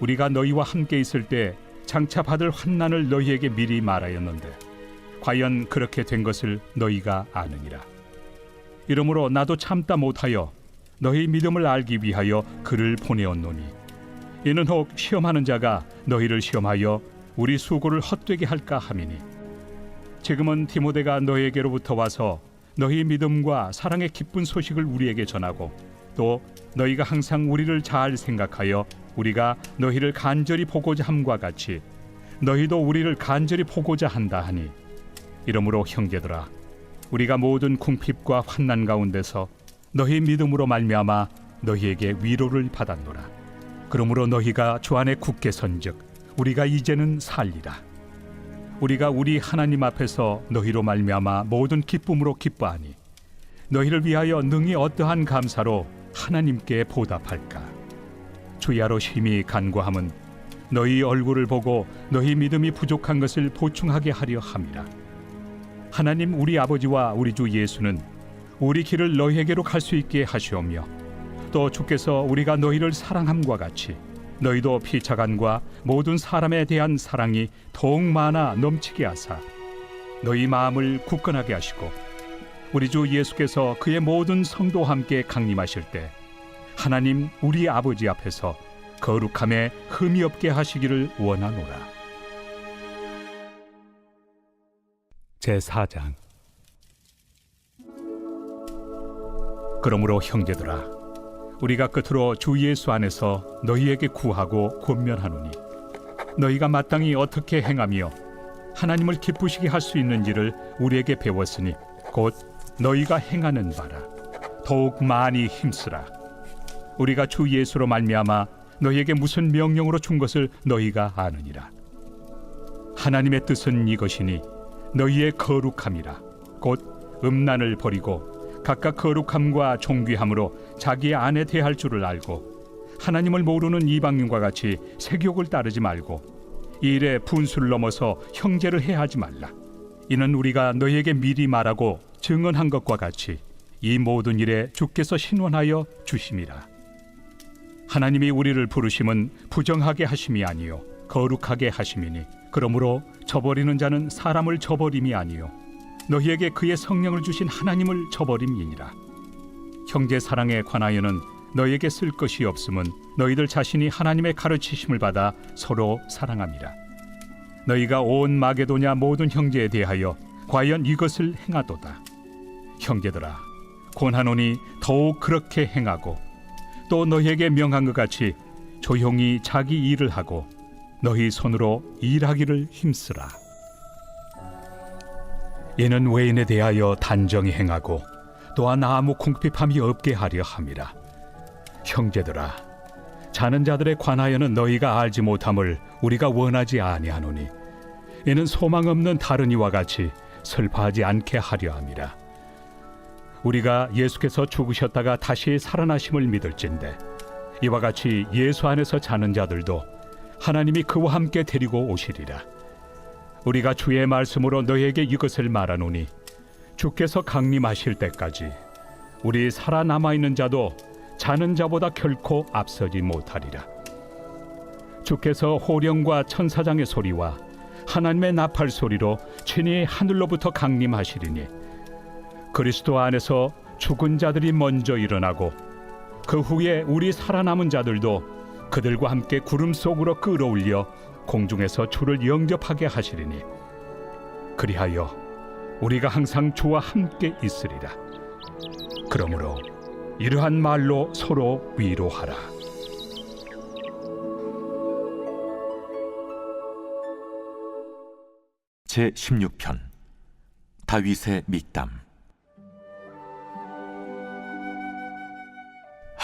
우리가 너희와 함께 있을 때 장차 받을 환난을 너희에게 미리 말하였는데 과연 그렇게 된 것을 너희가 아느니라. 이러므로 나도 참다 못하여 너희 믿음을 알기 위하여 그를 보내었노니 이는 혹 시험하는 자가 너희를 시험하여 우리 수고를 헛되게 할까 함이니 지금은 디모데가 너희에게로부터 와서 너희 믿음과 사랑의 기쁜 소식을 우리에게 전하고 또 너희가 항상 우리를 잘 생각하여 우리가 너희를 간절히 보고자 함과 같이 너희도 우리를 간절히 보고자 한다 하니. 이러므로 형제들아 우리가 모든 궁핍과 환난 가운데서 너희 믿음으로 말미암아 너희에게 위로를 받았노라. 그러므로 너희가 주 안에 굳게 선즉 우리가 이제는 살리라. 우리가 우리 하나님 앞에서 너희로 말미암아 모든 기쁨으로 기뻐하니 너희를 위하여 능히 어떠한 감사로 하나님께 보답할까? 주야로 심히 간구함은 너희 얼굴을 보고 너희 믿음이 부족한 것을 보충하게 하려 함이라. 하나님 우리 아버지와 우리 주 예수는 우리 길을 너희에게로 갈 수 있게 하시오며 또 주께서 우리가 너희를 사랑함과 같이 너희도 피차간과 모든 사람에 대한 사랑이 더욱 많아 넘치게 하사 너희 마음을 굳건하게 하시고 우리 주 예수께서 그의 모든 성도와 함께 강림하실 때 하나님 우리 아버지 앞에서 거룩함에 흠이 없게 하시기를 원하노라. 제 4장 그러므로 형제들아 우리가 끝으로 주 예수 안에서 너희에게 구하고 권면하노니 너희가 마땅히 어떻게 행하며 하나님을 기쁘시게 할 수 있는지를 우리에게 배웠으니 곧 너희가 행하는 바라. 더욱 많이 힘쓰라. 우리가 주 예수로 말미암아 너희에게 무슨 명령으로 준 것을 너희가 아느니라. 하나님의 뜻은 이것이니 너희의 거룩함이라. 곧 음란을 버리고 각각 거룩함과 존귀함으로 자기 안에 대할 줄을 알고 하나님을 모르는 이방인과 같이 세욕을 따르지 말고 이 일에 분수를 넘어서 형제를 해하지 말라. 이는 우리가 너희에게 미리 말하고 증언한 것과 같이 이 모든 일에 주께서 신원하여 주심이라. 하나님이 우리를 부르심은 부정하게 하심이 아니요 거룩하게 하심이니 그러므로 저버리는 자는 사람을 저버림이 아니요 너희에게 그의 성령을 주신 하나님을 저버림이니라. 형제 사랑에 관하여는 너희에게 쓸 것이 없음은 너희들 자신이 하나님의 가르치심을 받아 서로 사랑함이라. 너희가 온 마게도냐 모든 형제에 대하여 과연 이것을 행하도다 형제들아 권하노니 더욱 그렇게 행하고 또 너희에게 명한 것 같이 조용히 자기 일을 하고 너희 손으로 일하기를 힘쓰라. 이는 외인에 대하여 단정히 행하고 또한 아무 궁핍함이 없게 하려 함이라. 형제들아, 자는 자들에 관하여는 너희가 알지 못함을 우리가 원하지 아니하노니 이는 소망 없는 다른 이와 같이 슬퍼하지 않게 하려 함이라. 우리가 예수께서 죽으셨다가 다시 살아나심을 믿을진데 이와 같이 예수 안에서 자는 자들도 하나님이 그와 함께 데리고 오시리라. 우리가 주의 말씀으로 너희에게 이것을 말하노니 주께서 강림하실 때까지 우리 살아남아 있는 자도 자는 자보다 결코 앞서지 못하리라. 주께서 호령과 천사장의 소리와 하나님의 나팔 소리로 친히 하늘로부터 강림하시리니 그리스도 안에서 죽은 자들이 먼저 일어나고 그 후에 우리 살아남은 자들도 그들과 함께 구름 속으로 끌어올려 공중에서 주를 영접하게 하시리니 그리하여 우리가 항상 주와 함께 있으리라. 그러므로 이러한 말로 서로 위로하라. 제 16편 다윗의 밑담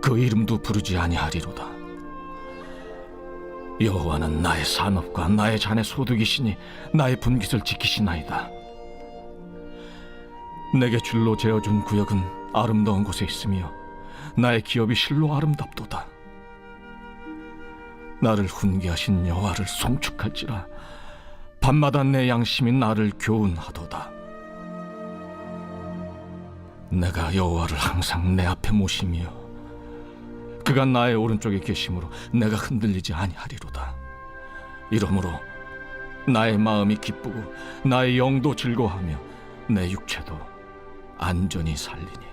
그 이름도 부르지 아니하리로다. 여호와는 나의 산업과 나의 잔의 소득이시니 나의 분깃을 지키시나이다. 내게 줄로 재어준 구역은 아름다운 곳에 있으며 나의 기업이 실로 아름답도다. 나를 훈계하신 여호와를 송축할지라 밤마다 내 양심이 나를 교훈하도다. 내가 여호와를 항상 내 앞에 모시며 그가 나의 오른쪽에 계심으로 내가 흔들리지 아니하리로다. 이러므로 나의 마음이 기쁘고 나의 영도 즐거워하며 내 육체도 안전히 살리니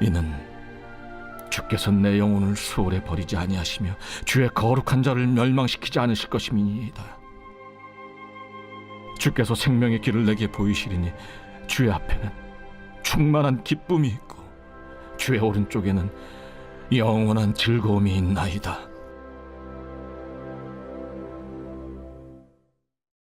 이는 주께서 내 영혼을 수월에 버리지 아니하시며 주의 거룩한 자를 멸망시키지 않으실 것임이니이다. 주께서 생명의 길을 내게 보이시리니 주의 앞에는 충만한 기쁨이 주의 오른쪽에는 영원한 즐거움이 있나이다.